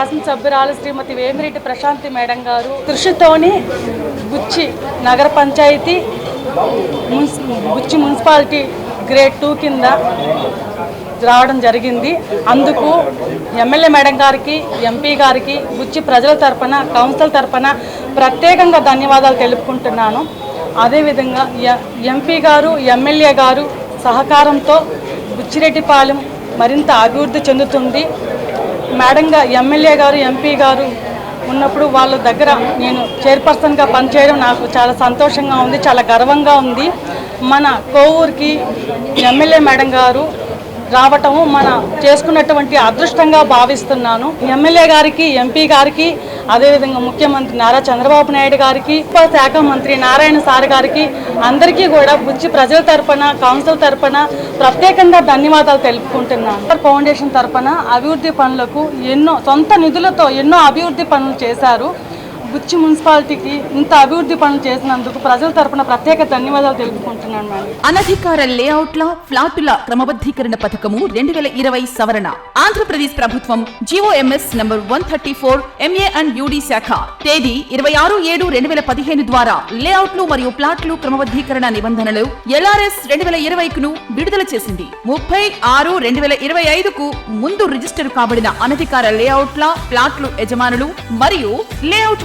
శాసనసభ్యురాలు శ్రీమతి వేమిరెడ్డి ప్రశాంతి మేడం గారు కృషితోని బుచ్చి నగర పంచాయతీ మున్సి బుచ్చి మున్సిపాలిటీ గ్రేడ్ టూ కింద రావడం జరిగింది. అందుకు ఎమ్మెల్యే మేడం గారికి ఎంపీ గారికి బుచ్చి ప్రజల తరపున కౌన్సిల్ తరపున ప్రత్యేకంగా ధన్యవాదాలు తెలుపుకుంటున్నాను. అదేవిధంగా ఎ- ఎంపీ గారు ఎమ్మెల్యే గారు సహకారంతో బుచ్చిరెడ్డిపాలెం మరింత అభివృద్ధి చెందుతుంది. మేడంగా ఎమ్మెల్యే గారు ఎంపీ గారు ఉన్నప్పుడు వాళ్ళ దగ్గర నేను చైర్పర్సన్గా పనిచేయడం నాకు చాలా సంతోషంగా ఉంది చాలా గర్వంగా ఉంది. మన కోవూరుకి ఎమ్మెల్యే మేడం గారు రావటము మన చేసుకున్నటువంటి అదృష్టంగా భావిస్తున్నాను. ఎమ్మెల్యే గారికి ఎంపీ గారికి అదేవిధంగా ముఖ్యమంత్రి నారా చంద్రబాబు నాయుడు గారికి శాఖ మంత్రి నారాయణ సార్ గారికి అందరికీ కూడా బుచ్చి ప్రజల తరపున కౌన్సిల్ తరపున ప్రత్యేకంగా ధన్యవాదాలు తెలుపుకుంటున్నాను. ఫౌండేషన్ తరపున అభివృద్ధి పనులకు ఎన్నో సొంత నిధులతో ఎన్నో అభివృద్ధి పనులు చేశారు. గుచ్చి మున్సిపాలిటీకి ఇంత అభివృద్ధి పనులు చేసినందుకు ప్రజల తరపున ప్రత్యేక ధన్యవాదాలు తెలుపుకుంటున్నాను మేడం. అనధికార లేఅవుట్ల ఫ్లాటుల క్రమబద్ధీకరణ పథకము రెండు వేల ఇరవై సవరణ. ఆంధ్రప్రదేశ్ ప్రభుత్వం GOMS number one thirty four MA and UD శాఖ. తేదీ ఇరవై ఆరు ఏడు రెండు వేల పదిహేను ద్వారా లేఅవుట్లు మరియు ప్లాట్లు క్రమబద్ధీకరణ నిబంధనలు ఎల్ఆర్ఎస్ రెండు వేల ఇరవైకును విడుదల చేసింది. ముప్పై ఆరు రెండు వేల ఇరవై ఐదుకు ముందు రిజిస్టర్ కాబడిన అనధికార లేఅవుట్ల ప్లాట్లు యజమానులు మరియు లేఅవుట్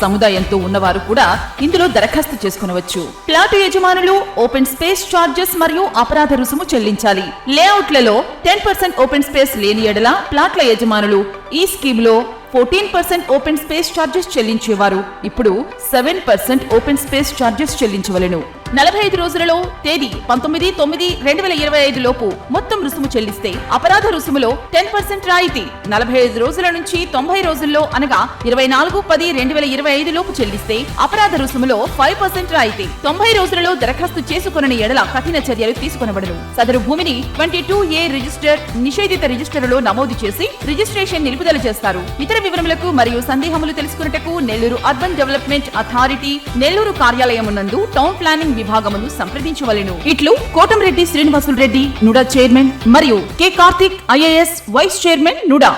సముదాయంతో ఉన్నవారు కూడా ఇందులో దరఖాస్తు చేసుకునవచ్చు. ప్లాటు యజమానులు ఓపెన్ స్పేస్ చార్జెస్ మరియు అపరాధ రుసుము చెల్లించాలి. లేఅవుట్లలో టెన్ పర్సెంట్ ఓపెన్ స్పేస్ లేని ఎడల ప్లాట్ల యజమానులు ఈ స్కీమ్లో fourteen percent open space charges చెల్లించేవారు. ఇప్పుడు seven percent open space charges చెల్లించవలెను. నలభై ఐదు రోజులలో తేదీ పంతొమ్మిది తొమ్మిది రెండు వేల ఇరవై ఐదు లోపు మొత్తం రుసుము చెల్లిస్తే అపరాధ రుసుములో టెన్ పర్సెంట్ రాయితీ. నలభై ఐదు రోజుల నుంచి తొంభై రోజుల్లో అనగా ఇరవై నాలుగు పది రెండు వేల ఇరవై ఐదు లోపు చెల్లిస్తే అపరాధ రుసుములో ఫైవ్ పర్సెంట్ రాయితీ. తొంభై రోజులలో దరఖాస్తు చేసుకున్న ఎడల కఠిన చర్యలు తీసుకునబడను. సదరు భూమిని ట్వంటీ టూ ఏ రిజిస్టర్ నిషేధిత రిజిస్టర్లో నమోదు చేసి రిజిస్ట్రేషన్ నిలుపుదల చేస్తారు. ఇతర వివరములకు మరియు సందేహములు తెలుసుకున్నటకు Nellore urban development authority Nellore కార్యాలయం నందు టౌన్ ప్లానింగ్ విభాగమును సంప్రదించవలెను. ఇట్లు కోటంరెడ్డి శ్రీనివాసులు రెడ్డి నుడా చైర్మన్ మరియు K Karthik IAS vice chairman NUDA.